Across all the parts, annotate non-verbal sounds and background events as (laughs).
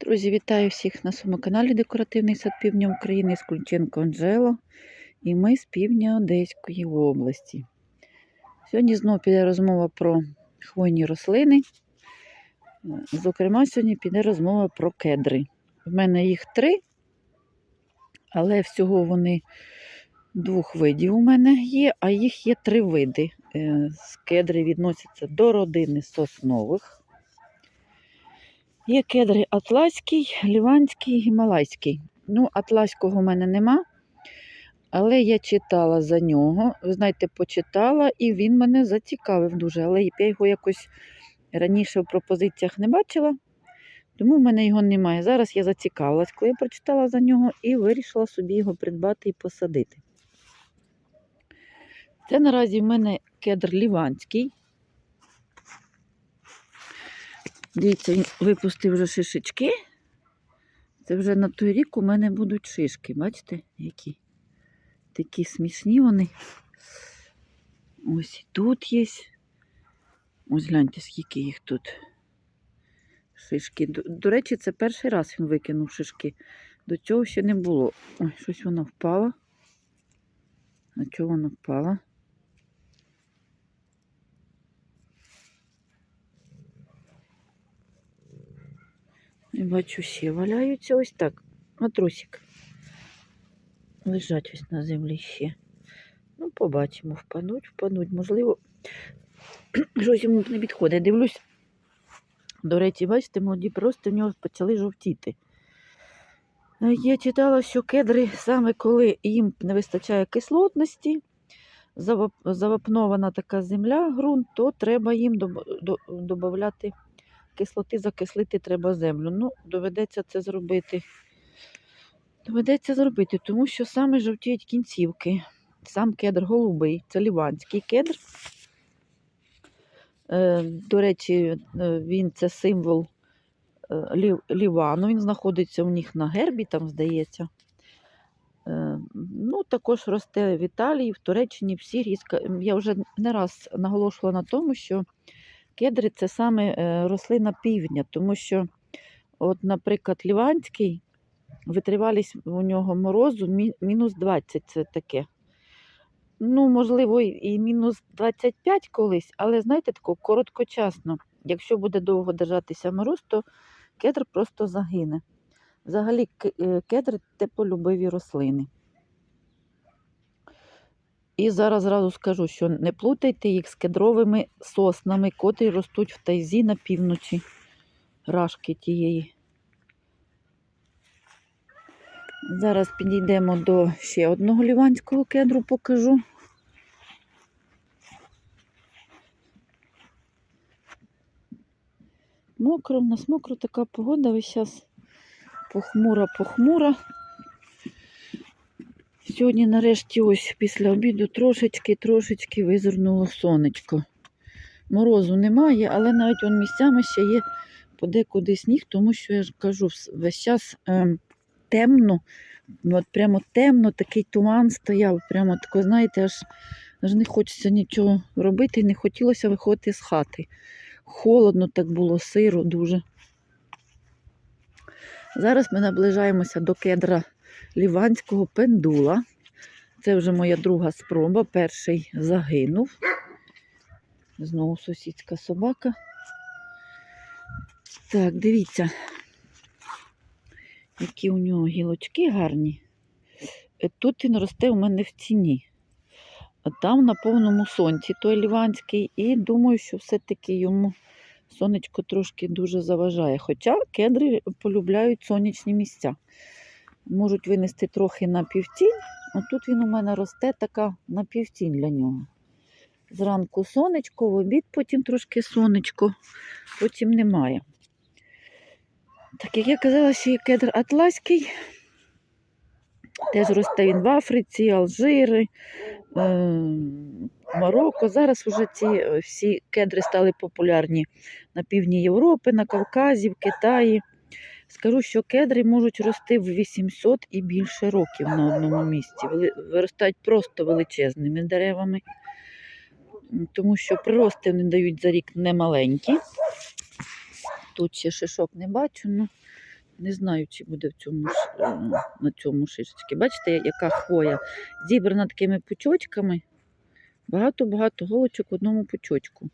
Друзі, вітаю всіх на своєму каналі Декоративний сад Півдня України з Кульченко Анжело. І ми з півдня Одеської області. Сьогодні знову піде розмова про хвойні рослини. Зокрема, сьогодні піде розмова про кедри. В мене їх три, але всього вони двох видів у мене є, а їх є три види. Е, З кедри відносяться до родини соснових. Є кедри атласський, ліванський, гімалайський. Ну, атласького в мене нема, але я читала за нього. Ви знаєте, почитала, і він мене зацікавив дуже. Але я його якось раніше в пропозиціях не бачила, тому в мене його немає. Зараз я зацікавилась, коли я прочитала за нього і вирішила собі його придбати і посадити. Це наразі в мене кедр ліванський. Дивіться, він випустив вже шишечки. Це вже на той рік у мене будуть шишки. Бачите, які? Такі смішні вони. Ось і тут є. Ось гляньте, скільки їх тут. Шишки. До, до речі, це перший раз він викинув шишки. До цього ще не було. Ой, щось воно впало. На чого воно впало? Бачу, ще валяються ось так. Матросик. Лежать ось на землі ще. Ну, побачимо, впадуть, впадуть. Можливо, (clears throat) щось йому не підходить. Дивлюсь. До речі, бачите, молоді просто в нього почали жовтіти. Е, Я читала, що кедри саме коли їм не вистачає кислотності, завапнована така земля, ґрунт, то треба їм додати кислоти, закислити треба землю. Ну, доведеться це зробити. Доведеться зробити, тому що саме жовтіють кінцівки. Сам кедр голубий, це ліванський кедр. Е, До речі, е, він це символ е, Лівану. Він знаходиться у них на гербі, там здається. Ну, також росте в Італії, в Туреччині, в Сирії. Я вже не раз наголошувала на тому, що кедри це саме е, рослина півдня, тому що, от, наприклад, ліванський, витривалість у нього морозу мінус 20 це таке. Ну, можливо, і- мінус 25 колись, але знаєте, тако короткочасно. Якщо буде довго держатися мороз, то кедр просто загине. Взагалі, е, кедри теплолюбиві рослини. І зараз зразу скажу, що не плутайте їх з кедровими соснами, котрі ростуть в тайзі на півночі рашки тієї. Зараз підійдемо до ще одного ліванського кедру, покажу. Мокро, в нас мокро така погода, весь час похмура-похмура. Сьогодні, нарешті, ось після обіду трошечки-трошечки визирнуло сонечко. Морозу немає, але навіть он місцями ще є подекуди сніг, тому що я ж кажу, весь час ем, темно, от прямо темно, такий туман стояв, прямо тако, знаєте, аж, аж не хочеться нічого робити, не хотілося виходити з хати. Холодно так було, сиро дуже. Зараз ми наближаємося до кедра ліванського пендула. Це вже моя друга спроба. Перший загинув. Знову сусідська собака. Так, дивіться, які у нього гілочки гарні. Е, Тут він росте у мене в тіні. А Там на повному сонці той ліванський, і думаю, що все-таки йому сонечко трошки дуже заважає. Хоча кедри полюбляють сонячні місця. Можуть винести трохи на півтінь. Отут він у мене росте така на півтінь для нього. Зранку сонечко, в обід потім трошки сонечко, потім немає. Так як я казала, що є кедр атласький. Теж росте він в Африці, Алжири, е, Марокко. Зараз вже ці е, всі кедри стали популярні на півдні Європи, на Кавказі, в Китаї. Скажу, що кедри можуть рости в 800 і більше років на одному місці. Виростають просто величезними деревами, тому що прирости вони дають за рік немаленькі. Тут ще шишок не бачу, ну Не знаю, чи буде в цьому, е, на цьому шишечки. Бачите, яка хвоя зібрана такими пучочками. Багато-багато голочок в одному пучочку.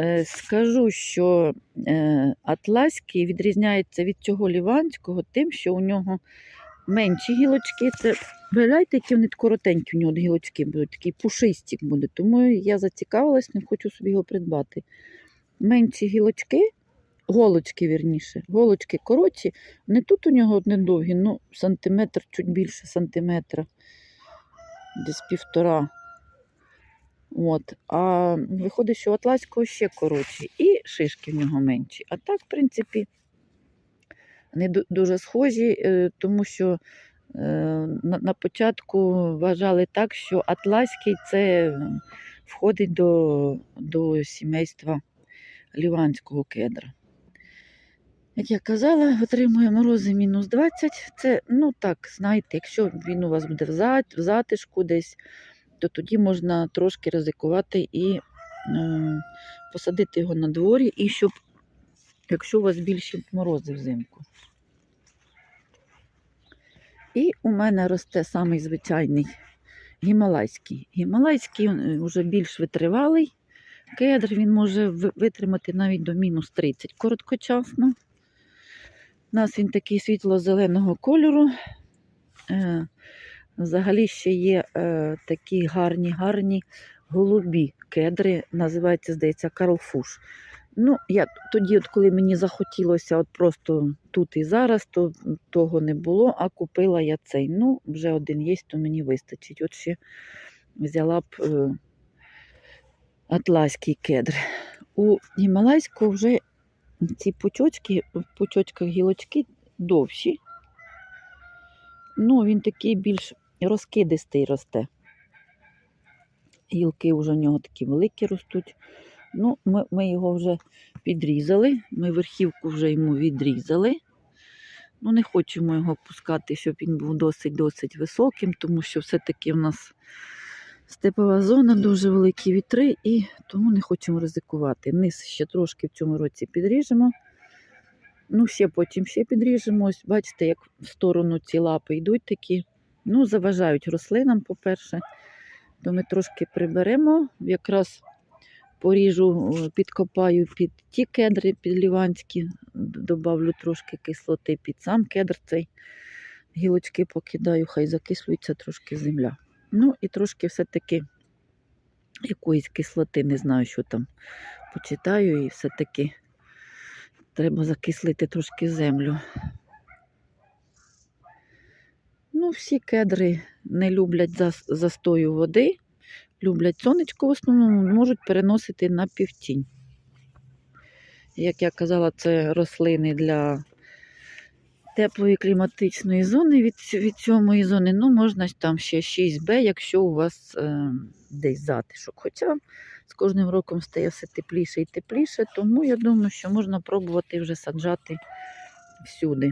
Е, скажу, що е, атласький відрізняється від цього ліванського тим, що у нього менші гілочки. Це виявляєте, які вони коротенькі у нього гілочки будуть, такий пушистік буде. Тому я зацікавилась, не хочу собі його придбати. Менші гілочки, голочки, вірніше, голочки коротші. Не тут у нього одне довгі, ну, сантиметр, чуть більше сантиметра, десь півтора. От. А виходить, що атласького ще коротші, і шишки в нього менші. А так, в принципі, вони дуже схожі, е, тому що е, на початку вважали так, що атласький це входить до, до сімейства ліванського кедра. Як я казала, витримує морози мінус 20. Це, ну так, знаєте, якщо він у вас буде в затишку десь, то тоді можна трошки ризикувати і е, посадити його на дворі, і щоб, якщо у вас більші морози взимку. І у мене росте самий звичайний гімалайський. Гімалайський е, вже більш витривалий. Кедр він може витримати навіть до мінус 30 короткочасно. У нас він такий світло-зеленого кольору. Взагалі ще є е, такі гарні, гарні голубі кедри, називається, здається, Карлфуш. Ну, я тоді, от коли мені захотілося от просто тут і зараз, то того не було, а купила я цей. Ну, вже один є, то мені вистачить. От ще взяла б е, атласький кедр. У гімалайського вже ці пучочки, в пучочках гілочки довші. Ну, він такий більш розкидистий росте. Гілки вже у нього такі великі ростуть. Ну, ми, ми його вже підрізали. Ми верхівку вже йому відрізали. Ну, не хочемо його пускати, щоб він був досить-досить високим, тому що все-таки в нас степова зона, дуже великі вітри, і тому не хочемо ризикувати. Низ ще трошки в цьому році підріжемо. Ну, ще потім ще підріжемо. Ось бачите, як в сторону ці лапи йдуть такі. Ну, заважають рослинам, по-перше. То ми трошки приберемо. Якраз поріжу, підкопаю під ті кедри, під ліванські, д- добавлю трошки кислоти під сам кедр цей. Гілочки покидаю, хай закислюється трошки земля. Ну і трошки все-таки якоїсь кислоти, не знаю, що там почитаю, і все-таки треба закислити трошки землю. Всі кедри не люблять зас- застою води, люблять сонечко в основному, можуть переносити на півтінь. Як я казала, це рослини для теплої кліматичної зони від, від сьомої зони. Ну, можна там ще 6Б, якщо у вас е, десь затишок. Хоча з кожним роком стає все тепліше і тепліше, тому я думаю, що можна пробувати вже саджати всюди.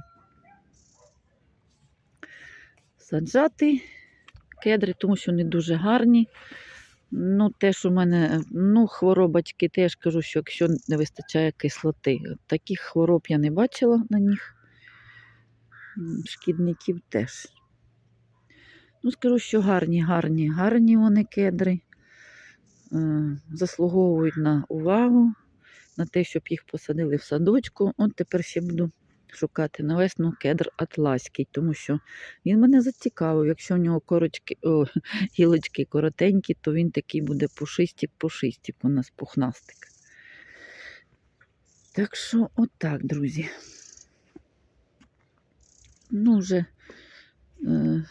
Саджати кедри, тому що вони дуже гарні. Ну, теж у мене, ну, хворобочки теж кажу, що якщо не вистачає кислоти. Таких хвороб я не бачила на них. Шкідників теж. Ну, скажу, що гарні, гарні, гарні вони кедри. Е, Заслуговують на увагу, на те, щоб їх посадили в садочку. От тепер ще буду шукати на весну кедр атласький, тому що він мене зацікавив. Якщо в нього корочки, о, (laughs) гілочки коротенькі, то він такий буде пушистік-пушистік у нас пухнастик. Так що, отак, друзі. Ну, вже е,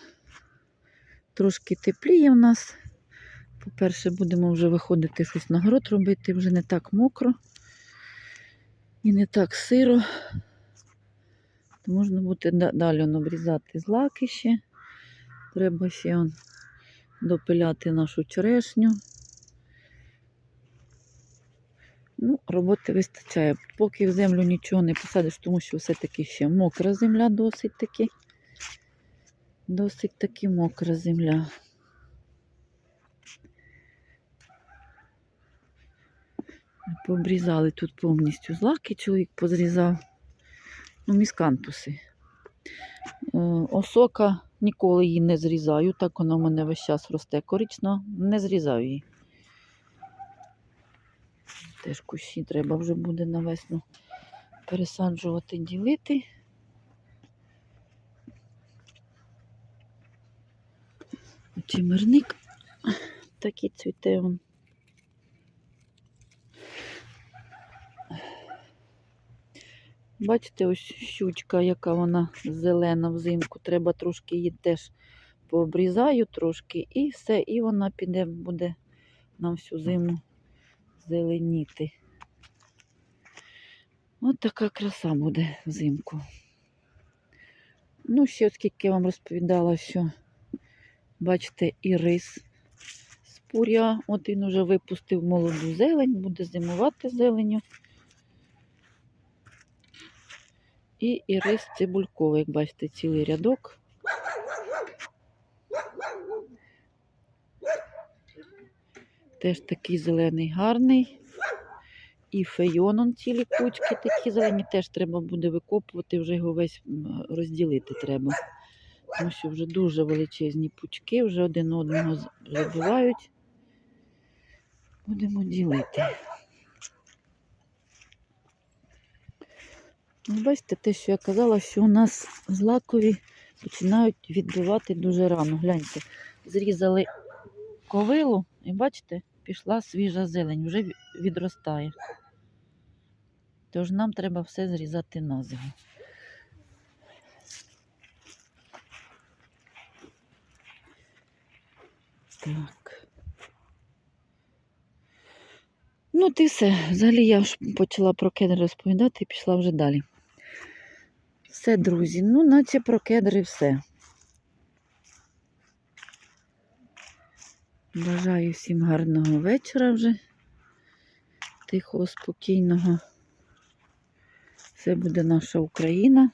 трошки тепліє в нас. По-перше, будемо вже виходити щось на город робити, вже не так мокро і не так сиро. Можна буде далі обрізати злаки ще. Треба ще он, допиляти нашу черешню. Ну, роботи вистачає. Поки в землю нічого не посадиш, тому що все-таки ще мокра земля досить таки. Досить таки мокра земля. Пообрізали тут повністю злаки, чоловік позрізав. Ну, міскантуси. Е, Осока ніколи її не зрізаю, так вона в мене весь час росте корично, не зрізаю її. Теж кущі треба вже буде на весну пересаджувати, ділити. Чимерник такий цвіте он. Бачите, ось щучка, яка вона зелена взимку. Треба трошки її теж пообрізаю трошки і все, і вона піде, буде на всю зиму зеленіти. От така краса буде взимку. Ну, ще оскільки я вам розповідала, що бачите, і рис з пуря. От він уже випустив молоду зелень, буде зимувати зеленю. І ірис цибульковий, як бачите, цілий рядок. Теж такий зелений гарний. І фейонон цілі кучки такі зелені, теж треба буде викопувати, вже його весь розділити треба. Тому що вже дуже величезні пучки, вже один одного з- забивають. Будемо ділити. Бачите, те, що я казала, що у нас злакові починають відбивати дуже рано. Гляньте, зрізали ковилу і бачите, пішла свіжа зелень, вже відростає. Тож нам треба все зрізати на зиму. Так. Ну, ти все. Взагалі я ж почала про кедри розповідати і пішла вже далі. Все, друзі, ну, наче про кедри все. Бажаю всім гарного вечора вже. Тихого, спокійного. Це буде наша Україна.